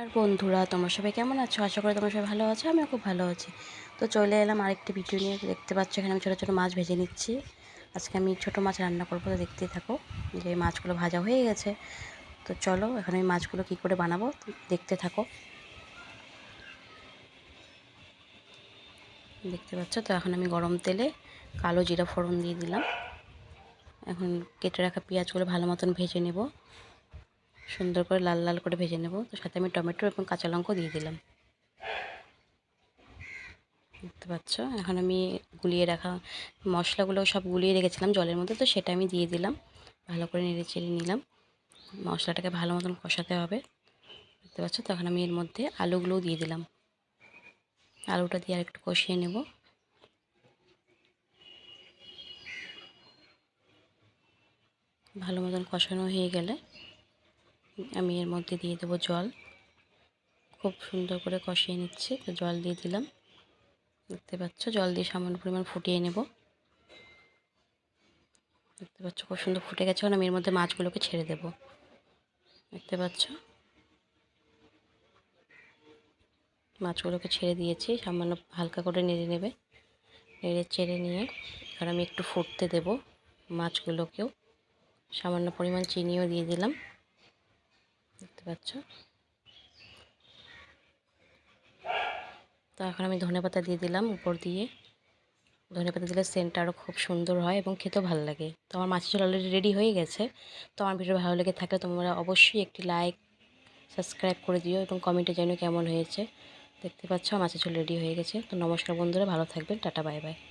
আর বন্ধুরা, তোমরা সবাই কেমন আছো? আশা করি তোমরা সবাই ভালো আছো, আমিও খুব ভালো আছি। তো চলে এলাম আরেকটি ভিডিও নিয়ে, দেখতে পাচ্ছ এখানে আমি ছোটো ছোটো মাছ ভেজে নিচ্ছি। আজকে আমি ছোটো মাছ রান্না করব, তো দেখতেই থাকো যে মাছগুলো ভাজা হয়ে গেছে। তো চলো, এখন আমি মাছগুলো কী করে বানাবো, দেখতে থাকো। দেখতে পাচ্ছ তো, এখন আমি গরম তেলে কালো জিরা ফোড়ন দিয়ে দিলাম। এখন কেটে রাখা পেঁয়াজগুলো ভালো মতন ভেজে নেব। সুন্দর করে লাল লাল করে ভেজে নেব। তো সাথে আমি টমেটো এবং কাঁচা লঙ্কা দিয়ে দিলাম। দেখতে পাচ্ছ? এখন আমি গুলিয়ে রাখা মশলাগুলো সব গুলিয়ে রেখেছিলাম জলের মধ্যে, তো সেটা আমি দিয়ে দিলাম। ভালো করে নেড়ে চেড়ে নিলাম। মশলাটাকে ভালো মতন কষাতে হবে। দেখতে পাচ্ছ? তখন আমি এর মধ্যে আলুগুলোও দিয়ে দিলাম। আলুটা দিয়ে আর একটু কষিয়ে নেব। ভালো মতন কষানো হয়ে গেলে আমি এর মধ্যে দিয়ে দেবো জল। খুব সুন্দর করে কষিয়ে নিচ্ছি, তো জল দিয়ে দিলাম। দেখতে পাচ্ছ, জল দিয়ে সামান্য পরিমাণ ফুটিয়ে নেব। দেখতে পাচ্ছ, খুব সুন্দর ফুটে গেছে। আমি এর মধ্যে মাছগুলোকে ছেড়ে দেব। দেখতে পাচ্ছ? মাছগুলোকে ছেড়ে দিয়েছি, সামান্য হালকা করে নেড়ে নেবে। নেড়ে চেড়ে নিয়ে এবার আমি একটু ফুটতে দেব মাছগুলোকেও। সামান্য পরিমাণ চিনিও দিয়ে দিলাম। দেখতে পাচ্ছ? তো এখন আমি ধনে পাতা দিয়ে দিলাম উপর দিয়ে। ধনে পাতা দিলে সেন্টটা আরও খুব সুন্দর হয় এবং খেতেও ভালো লাগে। তো আমার মাছের ঝোল অলরেডি রেডি হয়ে গেছে। তো আমার ভিডিও ভালো লেগে থাকলে তোমরা অবশ্যই একটি লাইক সাবস্ক্রাইব করে দিও এবং কমেন্টে জানিও কেমন হয়েছে। দেখতে পাচ্ছ মাছের ঝোল রেডি হয়ে গেছে। তো নমস্কার বন্ধুরা, ভালো থাকবেন, টাটা বাই বাই